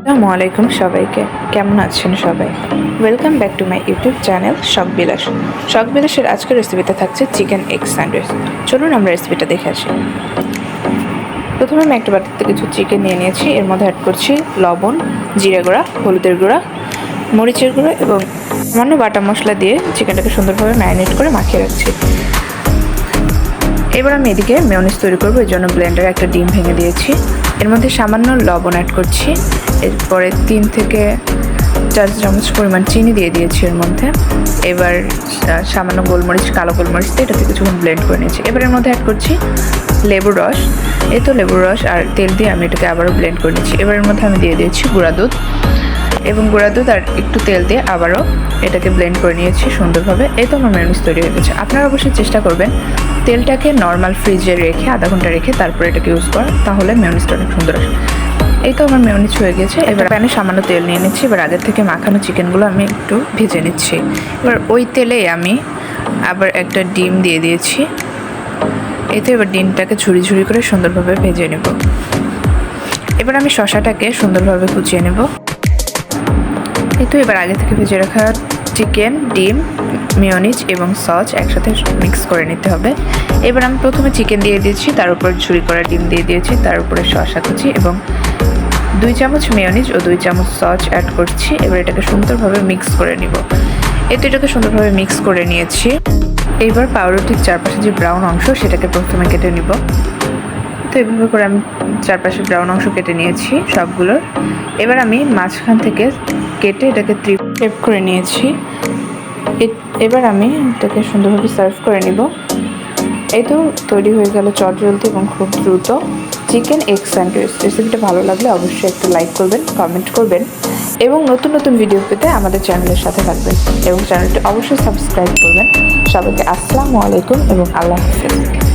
আসসালামু আলাইকুম সবাইকে। কেমন আছেন সবাই? Welcome back to my YouTube channel Shokh Bilash Shokh বিলাসের আজকের রেসিপিতে থাকছে চিকেন এগ স্যান্ডউইচ চলুন আমরা রেসিপিটা দেখে আসি। প্রথমে আমি একটা বাটিতে কিছু চিকেন নিয়ে নিয়েছি। এর মধ্যে অ্যাড করছি লবণ, জিরে গুঁড়া, হলুদের গুঁড়া, মরিচের গুঁড়ো এবং সামান্য বাটা মশলা দিয়ে চিকেনটাকে সুন্দরভাবে ম্যারিনেট করে মাখিয়ে রাখছি। এবার আমি এদিকে মেয়নিজ তৈরি করব। এর জন্য ব্লেন্ডারে একটা ডিম ভেঙে দিয়েছি। এর মধ্যে সামান্য লবণ অ্যাড করছি। এরপরে তিন থেকে চার চামচ পরিমাণ চিনি দিয়ে দিয়েছি এর মধ্যে। এবার সামান্য গোলমরিচ, কালো গোলমরিচ দিয়ে এটাতে কিছুক্ষণ ব্লেন্ড করে নিয়েছি। এবার এর মধ্যে অ্যাড করছি লেবুর রস। এ তো লেবুর রস আর তেল দিয়ে আমি এটাকে আবারও ব্লেন্ড করে নিচ্ছি। এবার এর মধ্যে আমি দিয়ে দিয়েছি গুঁড়া দুধ। এবং গুঁড়া দুধ আর একটু তেল দিয়ে আবারও এটাকে ব্লেন্ড করে নিয়েছি সুন্দরভাবে। এই তো আমার মেয়নিজ তৈরি হয়ে গেছে। আপনারা অবশ্যই চেষ্টা করবেন তেলটাকে নর্মাল ফ্রিজে রেখে, আধা ঘণ্টা রেখে তারপরে এটাকে ইউজ করা তাহলে মেয়নিজটা অনেক সুন্দর আসে এই তো আমার মেয়নিজ হয়ে গেছে। এবার প্যানে সামান্য তেল নিয়ে নিচ্ছি। এবার আগের থেকে মাখানো চিকেনগুলো আমি একটু ভেজে নিচ্ছি। এবার ওই তেলেই আমি আবার একটা ডিম দিয়ে দিয়েছি। এতে এবার ডিমটাকে ঝুড়ি ঝুড়ি করে সুন্দরভাবে ভেজে নেব। এবার আমি শশাটাকে সুন্দরভাবে কুচিয়ে নেব। এই তো এবার আগে থেকে ভেজে রাখা চিকেন ডিম মিওনিজ এবং সস একসাথে মিক্স করে নিতে হবে। এবার আমি প্রথমে চিকেন দিয়ে দিয়েছি, তার উপর ঝুরি করা ডিম দিয়ে দিয়েছি, তার উপরে শসা কুচি এবং দুই চামচ মেয়নিজ ও দুই চামচ সস অ্যাড করছি। এবার এটাকে সুন্দরভাবে মিক্স করে নিব। এতে এটাকে সুন্দরভাবে মিক্স করে নিয়েছি। এবার পাউরুটির চারপাশে যে ব্রাউন অংশ, সেটাকে প্রথমে কেটে নিব। তো এভাবে করে আমি চারপাশে ব্রাউন অংশ কেটে নিয়েছি সবগুলোর এবার আমি মাঝখান থেকে কেটে এটাকে শেপ করে নিয়েছি। এবার আমি এটাকে সুন্দরভাবে সার্ভ করে নিব। এই তো তৈরি হয়ে গেল চটজলদি এবং খুব দ্রুত। চিকেন এগ স্যান্ডউইচ রেসিপিটা ভালো লাগলে অবশ্যই একটু লাইক করবেন কমেন্ট করবেন এবং নতুন নতুন ভিডিও পেতে আমাদের চ্যানেলের সাথে থাকবেন এবং চ্যানেলটি অবশ্যই সাবস্ক্রাইব করবেন। সবাইকে আসসালামু আলাইকুম এবং আল্লাহ হাফিজ।